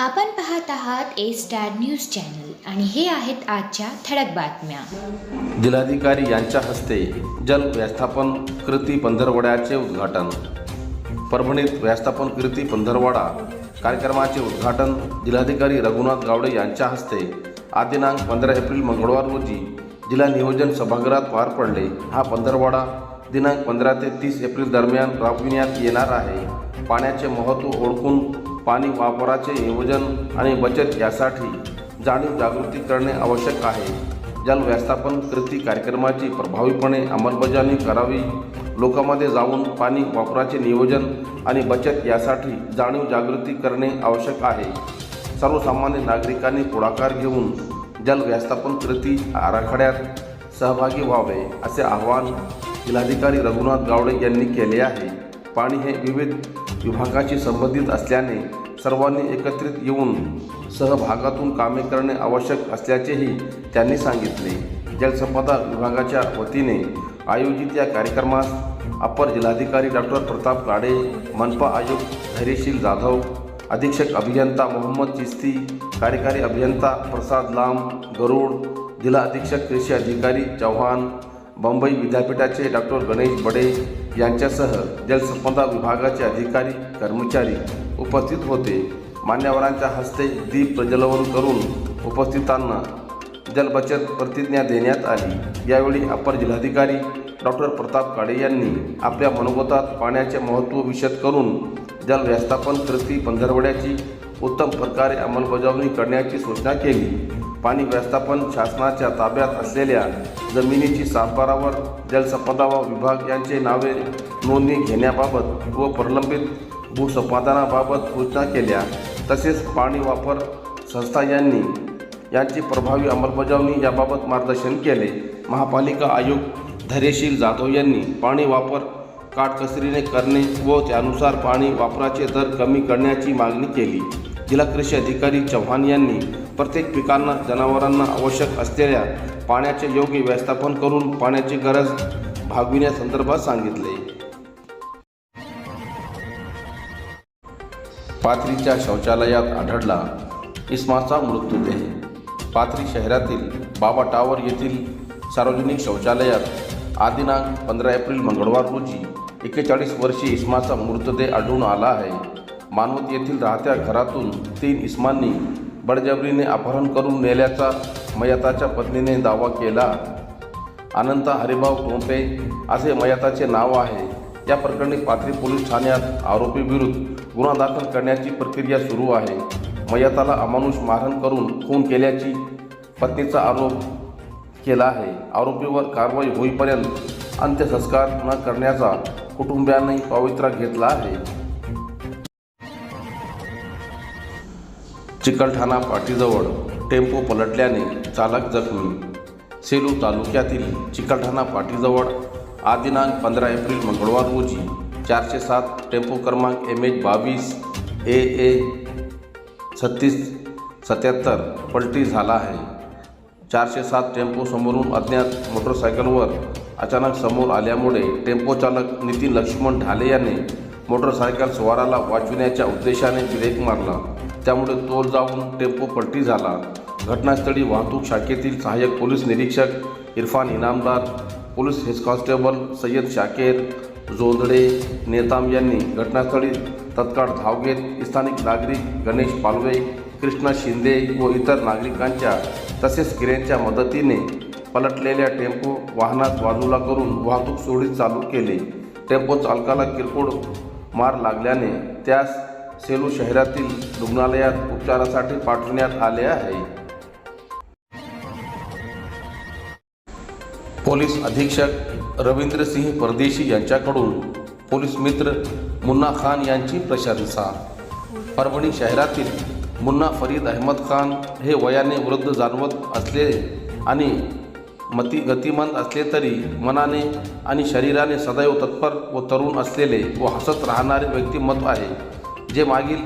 आपण पाहत आहात ए स्टार न्यूज चॅनल आणि हे आहेत आजच्या ठळक बातम्या. जिल्हाधिकारी यांच्या हस्ते जल व्यवस्थापन कृती पंधरवड्याचे उद्घाटन. परभणीत व्यवस्थापन कृती पंधरवडा कार्यक्रमाचे उद्घाटन जिल्हाधिकारी रघुनाथ गावडे यांच्या हस्ते आज दिनांक पंधरा एप्रिल मंगळवार रोजी जिल्हा नियोजन सभागृहात पार पडले. हा पंधरवडा दिनांक पंधरा ते तीस एप्रिल दरम्यान राबविण्यात येणार आहे. पाण्याचे महत्त्व ओळखून पाणी वापराचे नियोजन आणि बचत यासाठी जाणीव जागृती करणे आवश्यक आहे. जल व्यवस्थापन कृती कार्यक्रमाची प्रभावीपणे अंमलबजावणी करावी. लोकांमध्ये जाऊन पाणी वापराचे नियोजन आणि बचत यासाठी जाणीव जागृती करणे आवश्यक आहे. सर्वसामान्य नागरिकांनी पुढाकार घेऊन जल व्यवस्थापन कृती आराखड्यात सहभागी व्हावे असे आवाहन जिल्हाधिकारी रघुनाथ गावडे यांनी केले आहे. पाणी हे विविध विभागाशी संबंधित असल्याने सर्वांनी एकत्रित येऊन सहभागातून कामे करणे आवश्यक असल्याचेही त्यांनी सांगितले. जलसंपदा विभागाच्या वतीने आयोजित या कार्यक्रमास अपर जिल्हाधिकारी डॉक्टर प्रताप गाडे मनपा आयुक्त धैर्यशील जाधव अधीक्षक अभियंता मोहम्मद चिस्ती कार्यकारी अभियंता प्रसाद लांब गरुड जिल्हा अधीक्षक कृषी अधिकारी चव्हाण मुंबई विद्यापीठाचे डॉक्टर गणेश बडे यांच्यासह जलसंपदा विभागाचे अधिकारी कर्मचारी उपस्थित होते. मान्यवरांच्या हस्ते दीप प्रज्वलन करून उपस्थितांना जलबचत प्रतिज्ञा देण्यात आली. यावेळी अपर जिल्हाधिकारी डॉक्टर प्रताप काडे यांनी आपल्या मनोगतात पाण्याचे महत्त्व विशद करून जल व्यवस्थापन कृती पंधरवड्याची उत्तम प्रकारे अंमलबजावणी करण्याची सूचना केली. पाणी व्यवस्थापन शासनाच्या ताब्यात असलेल्या जमिनीची सातबारावर जलसंपदा व विभाग यांचे नावे नोंदणी घेण्याबाबत व प्रलंबित भूसंपादनाबाबत सूचना केल्या. तसेच पाणी वापर संस्था यांनी यांची प्रभावी अंमलबजावणी याबाबत मार्गदर्शन केले. महापालिका आयुक्त धैर्यशील जाधव यांनी पाणी वापर काटकसरीने करणे व त्यानुसार पाणी वापराचे दर कमी करण्याची मागणी केली. जिल्हा कृषी अधिकारी चव्हाण यांनी प्रत्येक पिकांना जनावरांना आवश्यक असलेल्या पाण्याचे योग्य व्यवस्थापन करून पाण्याची गरज भागविण्यासंदर्भात सांगितले. पाथरीच्या शौचालयात आढळला इस्माचा मृत्यूदेह पाथरी शहरातील बाबा टावर येथील सार्वजनिक शौचालयात आदिनांक पंधरा एप्रिल मंगळवार रोजी एक्केचाळीस वर्षी इस्माचा मृतदेह आढळून आला आहे. मानवत येथील राहत्या घरातून तीन इस्मांनी बळजबरीने अपहरण करून नेल्याचा मयताच्या पत्नीने दावा केला. अनंता हरिभाऊ टोंपे असे मयताचे नाव आहे. या प्रकरणी पाथरी पोलीस ठाण्यात आरोपीविरुद्ध गुन्हा दाखल करण्याची प्रक्रिया सुरू आहे. मयताला अमानुष मारहाण करून खून केल्याची पत्नीचा आरोप केला आहे. आरोपीवर कारवाई होईपर्यंत अंत्यसंस्कार न करण्याचा कुटुंबियांनी पवित्रा घेतला आहे. चिकलठाणा पाटीजवळ टेम्पो पलटल्याने चालक जखमी. सेलू तालुक्यातील चिकलठाणा पाटीजवळ आदिनांक पंधरा एप्रिल मंगळवार रोजी चारशे सात टेम्पो क्रमांक एम एच बावीस ए ए छत्तीस सत्याहत्तर पलटी झाला आहे. चारशे सात टेम्पो समोरून अज्ञात मोटरसायकलवर अचानक समोर आल्यामुळे टेम्पो चालक नितीन लक्ष्मण ढाले याने मोटरसायकल स्वाराला वाचविण्याच्या उद्देशाने ब्रेक मारला. त्यामुळे तो जाऊन टेम्पो पलटी झाला. घटनास्थळी वाहतूक शाखेतील सहाय्यक पोलीस निरीक्षक Irfan Inamdar police head constable Sayyad Shaker Jondhale Netam यांनी घटनास्थळी तत्काळ धाव घेत स्थानिक नागरिक गणेश पालवे कृष्णा शिंदे व इतर नागरिकांच्या तसेच किऱ्यांच्या मदतीने पलटलेल्या टेम्पो वाहनात बाजूला करून वाहतूक सुरळीत चालू केले. टेम्पो चालकाला किरकोळ मार लागल्याने त्यास सेलू शहरातील रुग्णालयात उपचारासाठी पाठवण्यात आले आहे. पोलीस अधीक्षक रवींद्रसिंह परदेशी यांच्याकडून पोलीस मित्र मुन्ना खान यांची प्रशंसा. परभणी शहरातील मुन्ना फरीद अहमद खान हे वयाने वृद्ध जाणवत असले आणि मती गतिमंद असले तरी मनाने आणि शरीराने सदैव तत्पर व तरुण असलेले व हसत राहणारे व्यक्तिमत्व आहे. जे मागील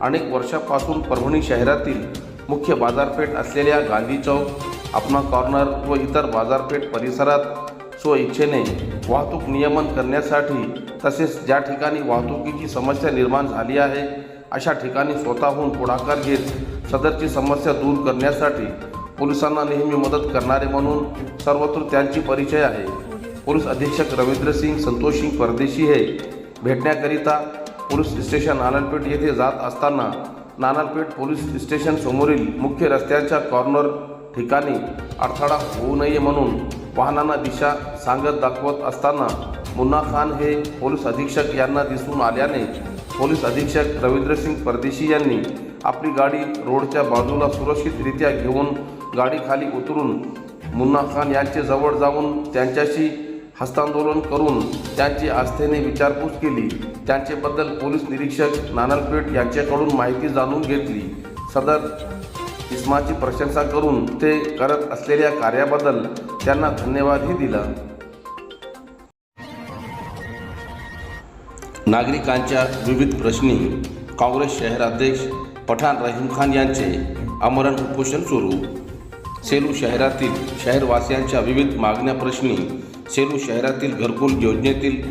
अनेक वर्षापासून परभणी शहरातील मुख्य बाजारपेठ असलेल्या गांधी चौक अपना कॉर्नर व इतर बाजारपेठ परिसरात स्वइच्छेने वाहतूक नियमन करण्यासाठी तसेच ज्या ठिकाणी वाहतुकीची समस्या निर्माण झाली आहे अशा ठिकाणी स्वतःहून पुढाकार घेत सदरची समस्या दूर करण्यासाठी पोलिसांना नेहमी मदत करणारे म्हणून सर्वत्र त्यांची परिचय आहे. पोलीस अधीक्षक रवींद्र सिंग संतोष सिंग परदेशी हे. भेटण्याकरिता पोलीस स्टेशन नानलपेठ येथे जात असताना नानलपेठ पोलीस स्टेशन समोरील मुख्य रस्त्याच्या कॉर्नर ठिकाणी अडथळा होऊ नये म्हणून वाहनांना दिशा सांगत दाखवत असताना मुन्ना खान हे पोलीस अधीक्षक यांना दिसून आल्याने पोलीस अधीक्षक रवींद्रसिंग परदेशी यांनी आपली गाडी रोडच्या बाजूला सुरक्षितरित्या घेऊन गाडीखाली उतरून मुन्ना खान यांचे जवळ जाऊन त्यांच्याशी हस्तांदोलन करून त्यांची आस्थेने विचारपूस केली. त्यांचेबद्दल पोलीस निरीक्षक नानलपेठ यांच्याकडून माहिती जाणून घेतली. सदर इस्माची प्रशंसा करून ते करत असलेल्या कार्याबद्दल त्यांना धन्यवादही दिला. नागरिकांच्या विविध प्रश्नी काँग्रेस शहराध्यक्ष पठाण रहीम खान यांचे आमरण उपोषण सुरू. सेलू शहरातील शहरवासियांच्या विविध मागण्या प्रश्नी सेलू शहरातील घरकुल योजनेतील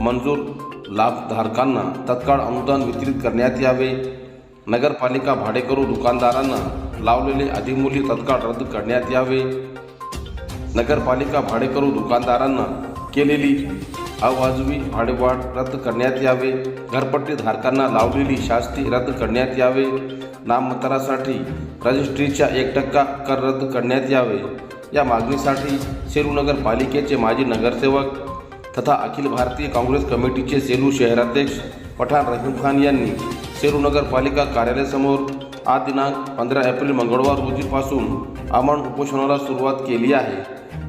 मंजूर लाभधारकांना तत्काळ अनुदान वितरित करण्यात यावे. नगरपालिका भाडेकरू दुकानदारांना लावलेले अधिमूल्य तत्काळ रद्द करण्यात यावे. नगरपालिका भाडेकरू दुकानदारांना केलेली अवाजवी भाडेवाढ रद्द करण्यात यावे. घरपट्टी धारकांना लावलेली शास्ती रद्द करण्यात यावे. नाममतारासाठी रजिस्ट्रीच्या एक टक्का कर रद्द करण्यात यावे. या मागणीसाठी सेलू नगरपालिकेचे माजी नगरसेवक तथा अखिल भारतीय काँग्रेस कमिटीचे सेलू शहराध्यक्ष पठाण रहीम खान यांनी सेलू नगरपालिका कार्यालयासमोर आज दिनांक पंधरा एप्रिल मंगळवार रोजीपासून आमरण उपोषणाला सुरुवात केली आहे.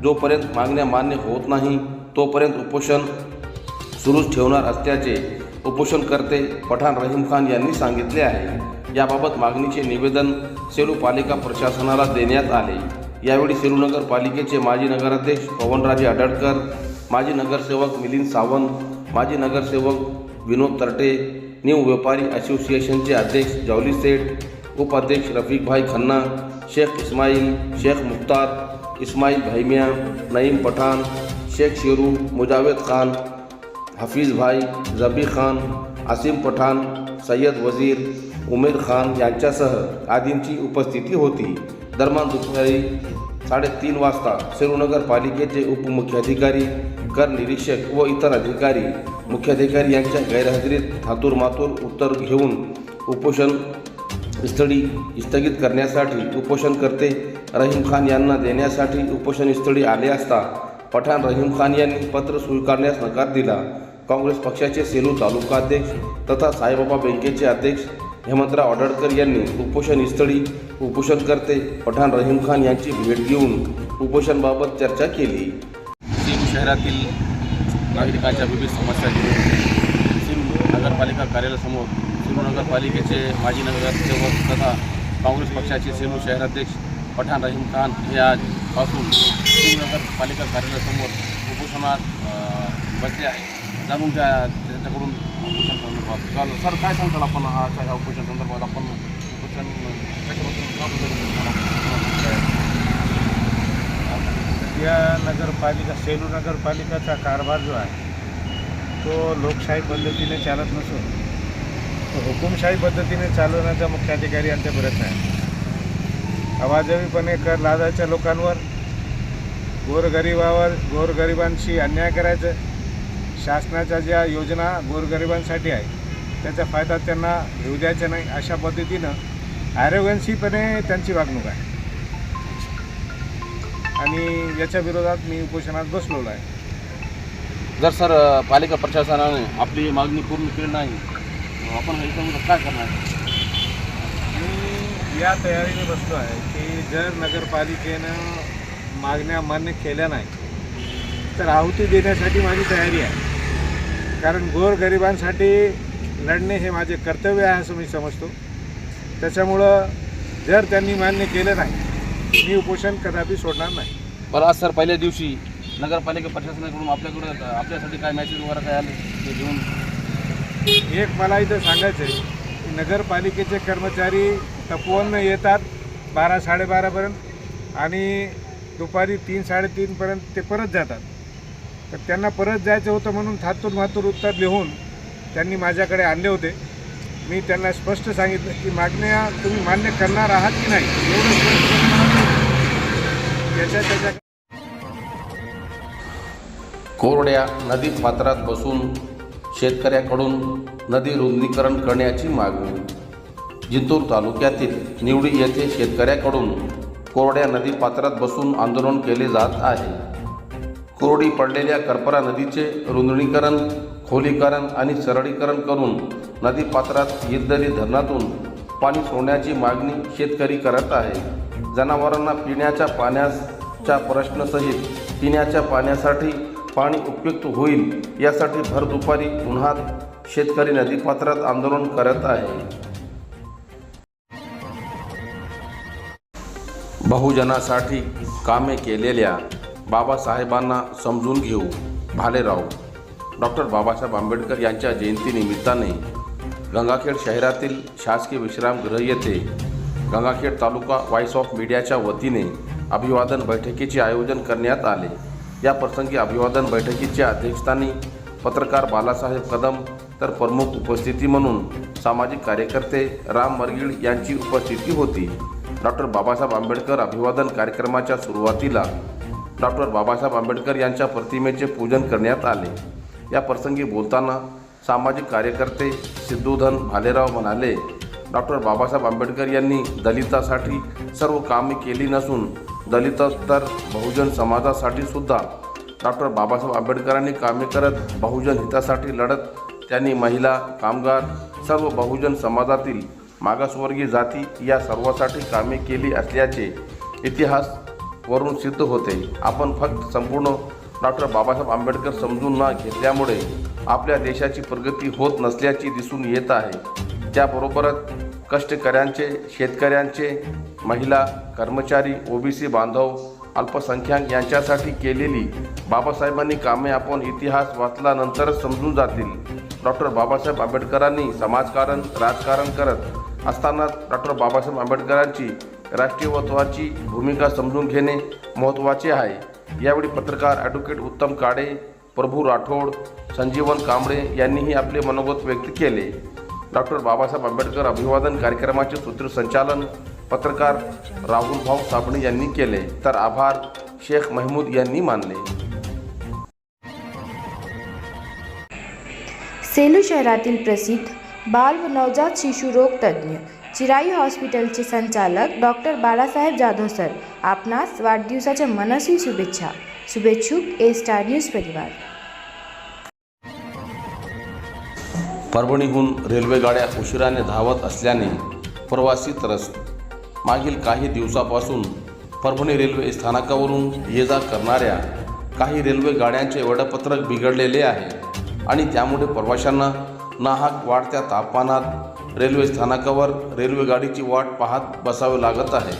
जोपर्यंत मागण्या मान्य होत नाही तोपर्यंत उपोषण सुरूच ठेवणार असल्याचे उपोषणकर्ते पठाण रहीम खान यांनी सांगितले आहे. याबाबत मागणीचे निवेदन सेलू पालिका प्रशासनाला देण्यात आले. यावेळी सेलू पालिकेचे माजी नगराध्यक्ष पवनराजे आडळकर माजी नगरसेवक मिलिंद सावंत माजी नगरसेवक विनोद तरटे न्यू व्यापारी असोसिएशनचे अध्यक्ष जवली सेठ उपाध्यक्ष रफिकभाई खन्ना शेख इस्माईल शेख मुख्तार इस्माईल भाईमिया नईम पठाण शेख शेरू मुजावेद खान हफीज भाई जबी खान आसिम पठाण सय्यद वजीर उमेद खान यांच्यासह आदींची उपस्थिती होती. दरम्यान दुपारी साडेतीन वाजता सेलूनगर पालिकेचे उपमुख्याधिकारी कर निरीक्षक व इतर अधिकारी मुख्याधिकारी यांच्या गैरहजेरीत थातूर मातूर उत्तर घेऊन उपोषण स्थळी स्थगित करण्यासाठी उपोषणकर्ते रहीम खान यांना देण्यासाठी उपोषण स्थळी आले असता पठाण रहीम खान यांनी पत्र स्वीकारण्यास नकार दिला. काँग्रेस पक्षाचे सेलू तालुका अध्यक्ष तथा साईबाबा बँकेचे अध्यक्ष हेमंतराव आडळकर यांनी उपोषण स्थळी उपोषणकर्ते पठाण रहीम खान यांची भेट घेऊन उपोषणाबाबत चर्चा केली. सिम शहरातील नागरिकांच्या विविध समस्या घेऊन सिम नगरपालिका कार्यालयासमोर सिम नगरपालिकेचे माजी नगरसेवक तथा काँग्रेस पक्षाचे सेलू शहराध्यक्ष पठाण रहीम खान हे आजपासून सेलू नगरपालिका कार्यालयासमोर उपोषणात बसले आहे जाणून त्या त्यांच्याकडून उपोषण संदर्भात चालू सर काय सांगताल आपण? आजच्या ह्या उपोषण संदर्भात आपण उपोषण या नगरपालिका सेलू नगरपालिकाचा कारभार जो आहे तो लोकशाही पद्धतीने चालत नसून तो हुकुमशाही पद्धतीने चालवण्याचा मुख्याधिकारी यांचा प्रयत्न आहे. अवाजवीपणे कर लादायच्या लोकांवर गोरगरिबावर गोरगरिबांशी अन्याय करायचं शासनाच्या ज्या योजना गोरगरिबांसाठी आहे त्याचा फायदा त्यांना घेऊ द्यायचा नाही अशा पद्धतीनं ॲरोगन्सीपणे त्यांची वागणूक आहे. आणि याच्या विरोधात मी उपोषणात बसलेलो आहे. जर सर पालिका प्रशासनाने आपली मागणी पूर्ण केली नाही आपण याच्यामध्ये काय करणार? मी या तयारीने बसलो आहे की जर नगरपालिकेनं मागण्या मान्य केल्या नाही तर आहुती देण्यासाठी माझी तयारी आहे. कारण गोरगरिबांसाठी लढणे हे माझे कर्तव्य आहे असं मी समजतो. त्याच्यामुळं जर त्यांनी मान्य केलं नाही मी उपोषण कदापि सोडणार नाही. बरं आज सर पहिल्या दिवशी नगरपालिका प्रशासनाकडून आपल्याकडं आपल्यासाठी काय मेसेज वगैरे काय आले ते घेऊन? एक मला इथं सांगायचं आहे की नगरपालिकेचे कर्मचारी तपवून येतात बारा साडेबारापर्यंत आणि दुपारी तीन साडेतीनपर्यंत ते परत जातात. तर त्यांना परत जायचं होतं म्हणून थातूर मातूर उत्तर लिहून त्यांनी माझ्याकडे आणले होते. मी त्यांना स्पष्ट सांगितलं की मागण्या तुम्ही मान्य करणार आहात की नाही? एवढं स्पष्ट त्याच्या त्याच्या कोरड्या नदी पात्रात बसून शेतकऱ्याकडून नदी रुंदीकरण करण्याची मागणी. जिंतूर तालुक्यातील निवडी येथे शेतकऱ्याकडून कोरड्या नदी पात्रात बसून आंदोलन केले जात आहे. कोरडी पडलेल्या करपरा नदीचे रुंदणीकरण खोलीकरण आणि सरळीकरण करून नदीपात्रात पात्रात धरणातून पाणी सोडण्याची मागणी शेतकरी करत आहे. जनावरांना पिण्याच्या पाण्याच्या प्रश्नसहित पिण्याच्या पाण्यासाठी पाणी उपयुक्त होईल यासाठी भर दुपारी उन्हात शेतकरी नदीपात्रात आंदोलन करत आहे. बहुजनासाठी कामे केलेल्या बाबासाहेबांना समजून घेऊ भालेराव डॉक्टर बाबासाहेब आंबेडकर यांच्या जयंतीनिमित्ताने गंगाखेड शहरातील शासकीय विश्रामगृह येथे गंगाखेड तालुका व्हॉइस ऑफ मीडियाच्या वतीने अभिवादन बैठकीचे आयोजन करण्यात आले. या प्रसंगी अभिवादन बैठकीच्या अध्यक्षस्थानी पत्रकार बालासाहेब कदम तर प्रमुख उपस्थिती म्हणून सामाजिक कार्यकर्ते राम मरगिळ यांची उपस्थिती होती. डॉक्टर बाबासाहेब आंबेडकर अभिवादन कार्यक्रमाच्या सुरुवातीला डॉक्टर बाबासाहेब आंबेडकर यांच्या प्रतिमेचे पूजन करण्यात आले. या प्रसंगी बोलताना सामाजिक कार्यकर्ते सिद्धूधन भालेराव म्हणाले डॉक्टर बाबासाहेब आंबेडकर यांनी दलितासाठी सर्व कामे केली नसून दलित तर बहुजन समाजासाठी सुद्धा डॉक्टर बाबासाहेब आंबेडकरांनी कामे करत बहुजन हितासाठी लढत त्यांनी महिला कामगार सर्व बहुजन समाजातील मागासवर्गीय जाती या सर्वासाठी कामे केली असल्याचे इतिहास वरून सिद्ध होते. आपण फक्त संपूर्ण डॉक्टर बाबासाहेब आंबेडकर समजून न घेतल्यामुळे आपल्या देशाची प्रगती होत नसल्याची दिसून येत आहे. त्याबरोबरच कष्टकऱ्यांचे शेतकऱ्यांचे महिला कर्मचारी ओबीसी बांधव अल्पसंख्याक यांच्यासाठी केलेली बाबासाहेबांनी कामे आपण इतिहास वाचल्यानंतरच समजून जातील. डॉक्टर बाबासाहेब आंबेडकरांनी समाजकारण राजकारण करत असताना डॉक्टर बाबासाहेब आंबेडकरांची राष्ट्रीयत्वाची भूमिका समजून घेणे महत्त्वाचे आहे. यावेळी पत्रकार ॲडव्होकेट उत्तम काडे प्रभू राठोड संजीवन कांबळे यांनीही आपले मनोगत व्यक्त केले. डॉक्टर बाबासाहेब आंबेडकर अभिवादन कार्यक्रमाचे सूत्रसंचालन पत्रकार राहुल भाऊ साबणे यांनी केले. तर आभार शेख महमूद यांनी मानले. सेलू शहरातील प्रसिद्ध बाल व नवजात शिशुरोग तज्ज्ञ चिराई हॉस्पिटलचे संचालक डॉक्टर बाळासाहेब जाधव सर आपणास वाढदिवसाच्या मनस्वी शुभेच्छा. शुभेच्छुक ए स्टार न्यूज परिवार. परभणीहून रेल्वे गाड्या उशिराने धावत असल्याने प्रवासी त्रस्त. मागील काही दिवसापासून परभणी रेल्वे स्थानकावरून ये जा करणाऱ्या काही रेल्वे गाड्यांचे वेळापत्रक बिघडलेले आहे आणि त्यामुळे प्रवाशांना नाहक वाढत्या तापमानात रेल्वे स्थानकावर रेल्वेगाडीची वाट पाहत बसावे लागत आहे.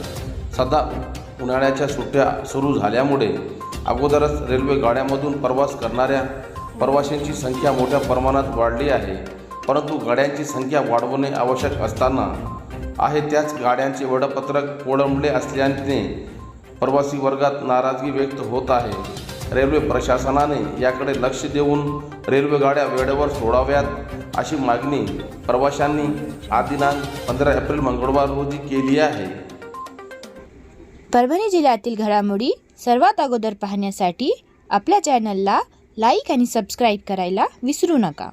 सध्या उन्हाळ्याच्या सुट्ट्या सुरू झाल्यामुळे अगोदरच रेल्वेगाड्यामधून प्रवास करणाऱ्या प्रवाशांची संख्या मोठ्या प्रमाणात वाढली आहे. परंतु गाड्यांची संख्या वाढवणे आवश्यक असताना आहे त्याच गाड्यांचे वेळापत्रक कोळंबले असल्याने प्रवासी वर्गात नाराजगी व्यक्त होत आहे. रेल्वे प्रशासनाने याकडे लक्ष देऊन रेल्वे गाड्या वेळेवर सोडाव्यात. अशी मागणी प्रवाशांनी आदिनांक पंधरा एप्रिल मंगळवार रोजी केली आहे. परभणी जिल्ह्यातील घडामोडी सर्वात अगोदर पाहण्यासाठी आपल्या चॅनलला लाईक आणि सबस्क्राईब करायला विसरू नका.